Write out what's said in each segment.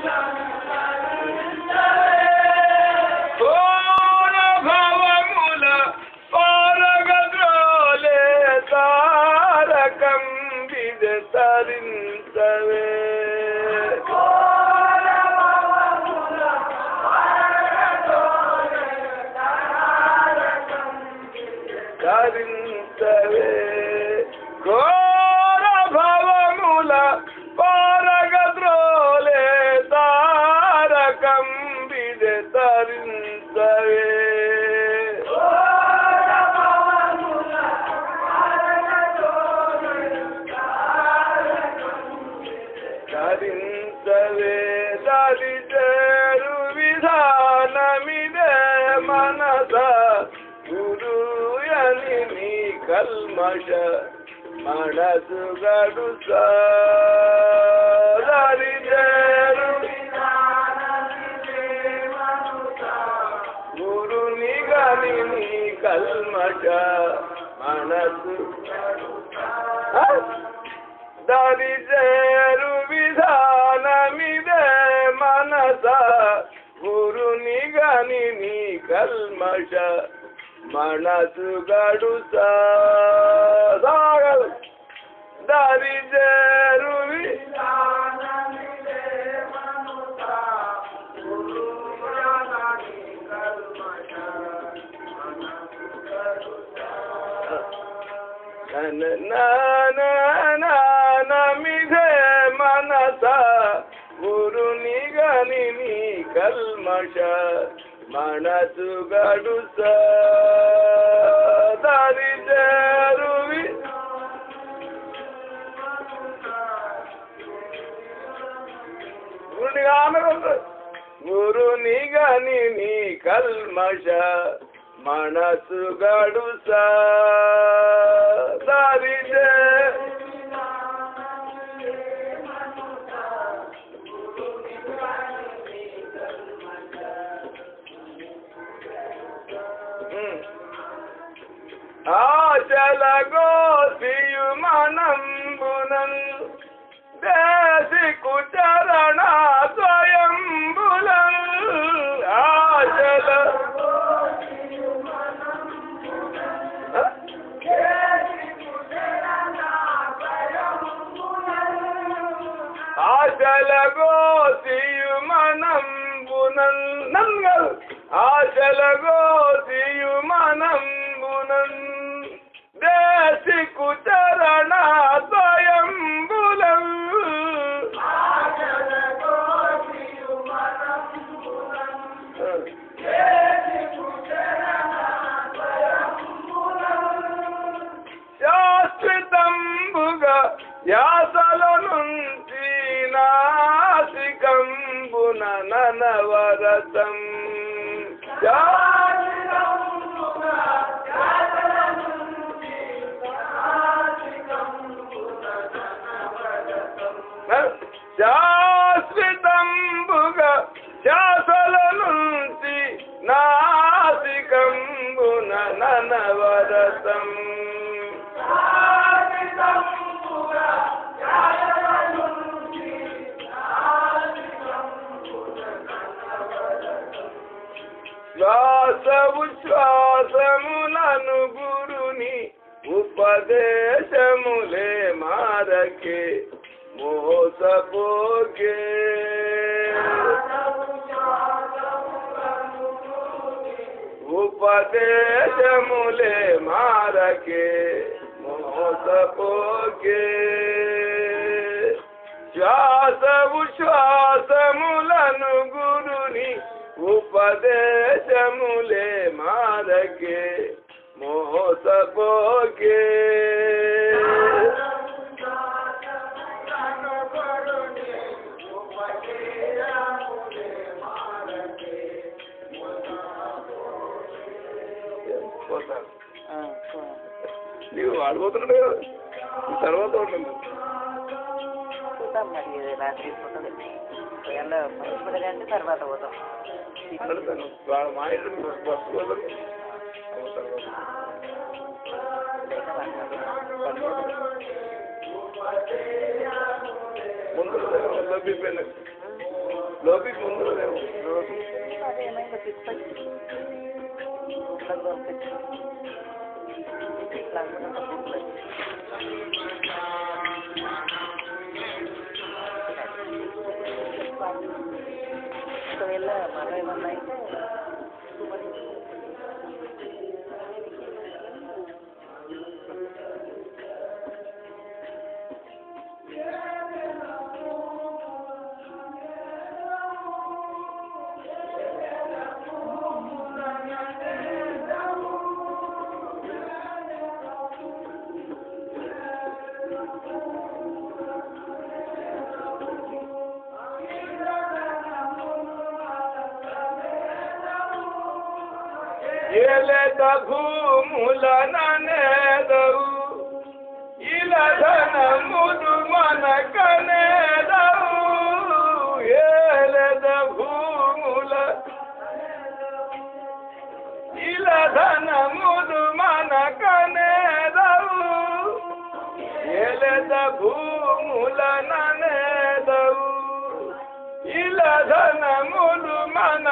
Stop. ile darin dave. Darin dave, darin deru vidhanamide manada guru yanini kalmaşa manası garusa. Kalmath ಮನಸ್ಸು. ಧರಿಸೇರು ವಿಧಾನಮಿದೆ ಮನಸ. ಗುರು ನಿಗನಿ ನೀ ಕಲ್ಮಷ ಮನಸ್ಸು ಗಡುಸ ಧರಿಸೇರು ವಿಧಾನ నమిధే మనస గురుని గని నీ కల్మష మనసు గడుస దరిచేరువి గురుని ఆమె గురుని గని నీ కల్మష ಮನಸ್ಸುಗಳು ಸಾರಿದೆ ಆಚಲಗೋಸಿಯು ಮನಂಬುನಂ ದೇಸಿ ಕುಚರಣ ಸ್ವಯಂಬುಲಂ ಆಚಲ വർണങ്ങൾ ആശലഗോതിയുമനം ഗുണം ദേശിക്കു ചരണാദ്വയം ബുലം ശാസ്ത്രിതംബുക യാസലനും ربنا نورة يا Yeah. శ్వాసములను గురుని ఉపదేశములే మారకే మోసపోగే ఉపదేశములే మారకే మోసపోగే శ్వాసము శ్వాసములను గురుని ఉపదేశములే మారకే మోసపోగే పోతాను నీవు వాడిపోతున్నాడు కదా. తర్వాత ఉంటుంది. చూద్దాం మరి ఒకవేళ మంచిపడగా అంటే తర్వాత పోతాం మా ఇంటి బస్సు పోతాను దొరికింది ఇట్లా అనుకుంటే ఊళ్ళో ఒకవేళ మళ్ళీ ఏమన్నా అయితే ಎಲೆ ತಘು ಮೂಲನೆದವು ಇಲಧನ ಮುದು ಮನ ಕನೆದವು ಎಲೆದ ಭೂಮುಲ ಇಲಧನ ಮುದು ಮನ ಕನೆದವು ಎಲೆದ ಭೂಮುಲನೆದವು ಇಲಧನ ಮುದು ಮನ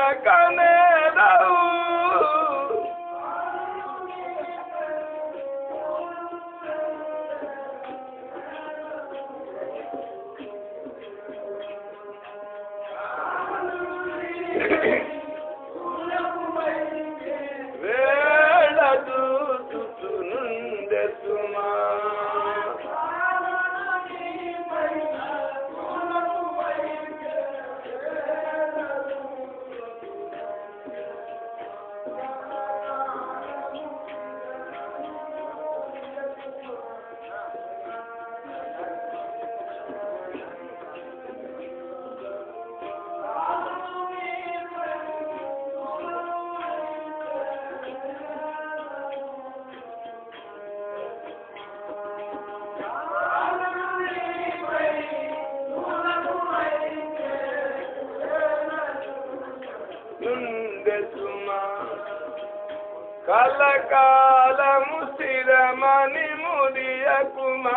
కలకాలము స్థిరమని ముడియకుమా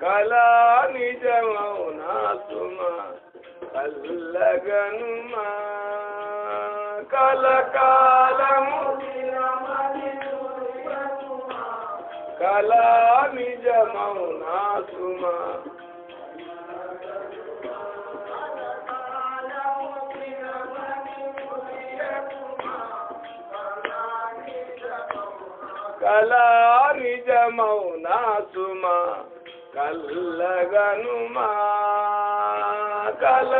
కళా నిజమౌనా సుమా కల్లగనుమా కలకాలము కళా నిజమౌనా సుమా. కళా నిజమౌనా సుమా కల్లగనుమా కల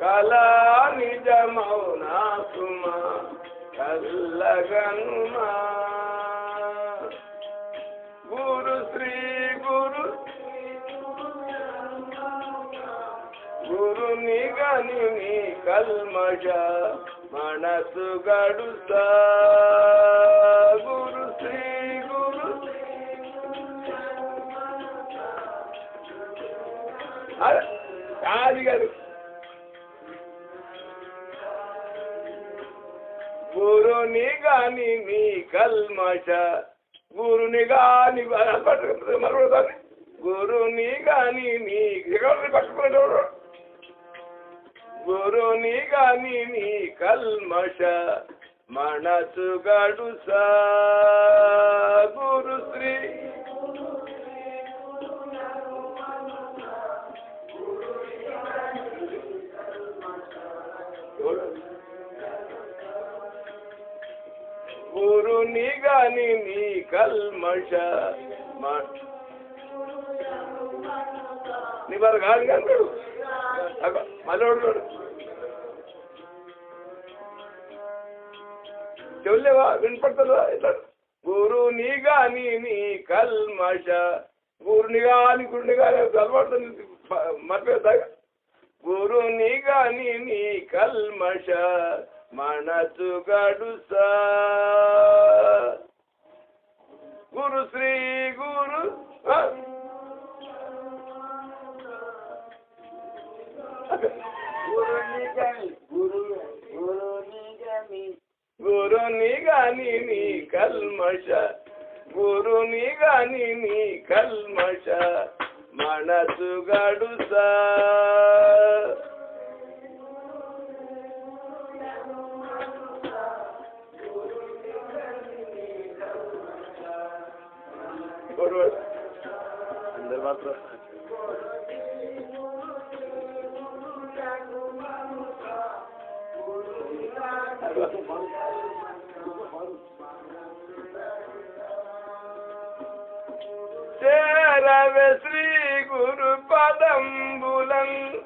కళా నిజమౌనా సుమా కల్లగనుమా గురు శ్రీ గురు గురుని గని నీ కల్మష మనసు గడుతా గురు శ్రీ గురు. అరే, కాదు గారు. గురుని గాని నీ కల్మష. గురుని గాని పట్టుకుంటుంది మరొకసారి గురుని గాని నీ పట్టుకునేటోడు గురుని గాని నీ కల్మష మనసు గడుసా గురు శ్రీ. గురుని గాని నీ కల్మష మ- నీ వారు కాదు కనుకోడు మళ్ళీ చెవులేవా? వినపడుతుందా? ఇట్లా గురుని గాని నీ కల్మష. గురుని గాని గురుని గాని అలవాడుతుంది మర్చిపోతాగా గురుని గాని నీ కల్మష. మనసు గడుసా. గురు శ్రీ గురు గురుని గని గురు గురుని గమి గురుని గాని నీ కల్మష గురుని గాని నీ కల్మష మనసు గడుసా. అందరు మాత్రం Sera vesri guru padam bulang.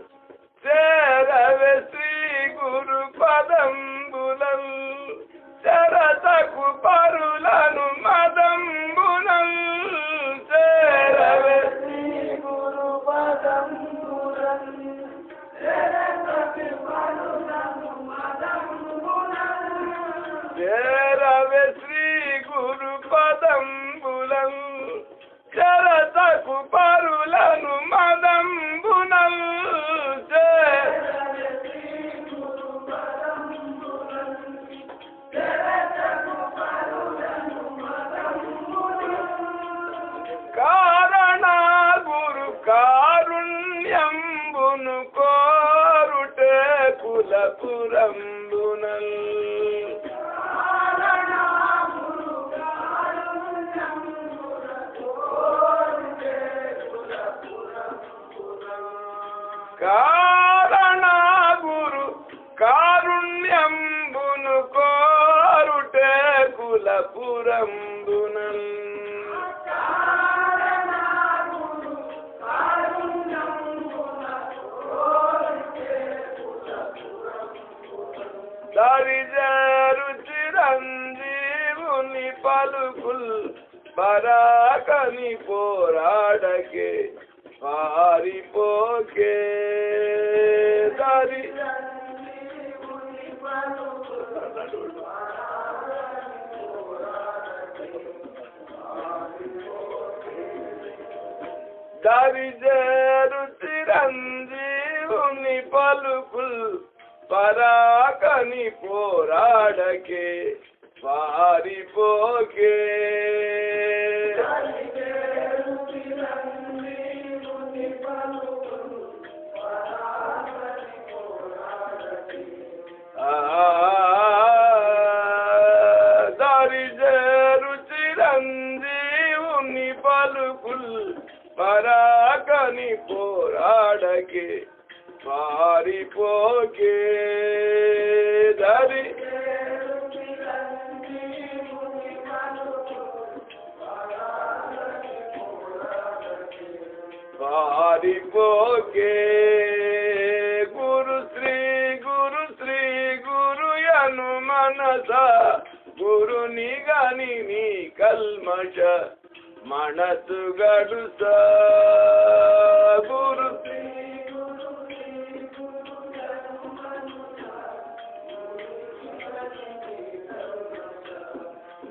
కులపురంబునల్ దరిజరు చిరంజీవుని పలుకుల్ పరాకని పోరాడకే పారిపోకే. దరి దరిజేరు చిరంజీవుని పలుకుల్ పరాకని పోరాడకే పారిపోకే. పరాకని పోరాడకే పారిపోకే దరి. పారిపోకే గురు శ్రీ గురు శ్రీ గురు యను మనస గురుని గని నీ కల్మష. మనసు గడుస గురు శ్రీ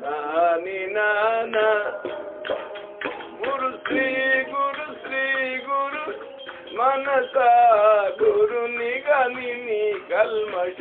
నాని నాన గురు శ్రీ గురు శ్రీ గురు మనస గురు నిగని నీ కల్మష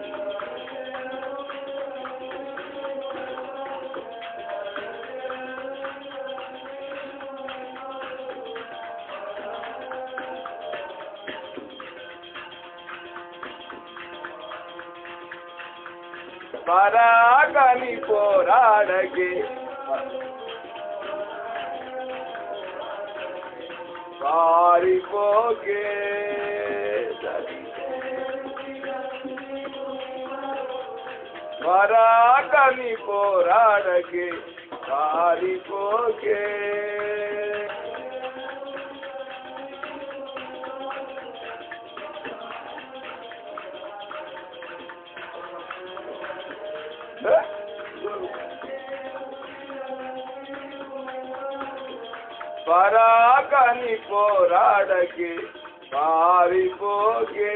పరాగని పోరాడగే. పారిపోగే. పరాగని పోరాడగే. పారిపోగే. పరాకని పోరాడకి పారిపోకే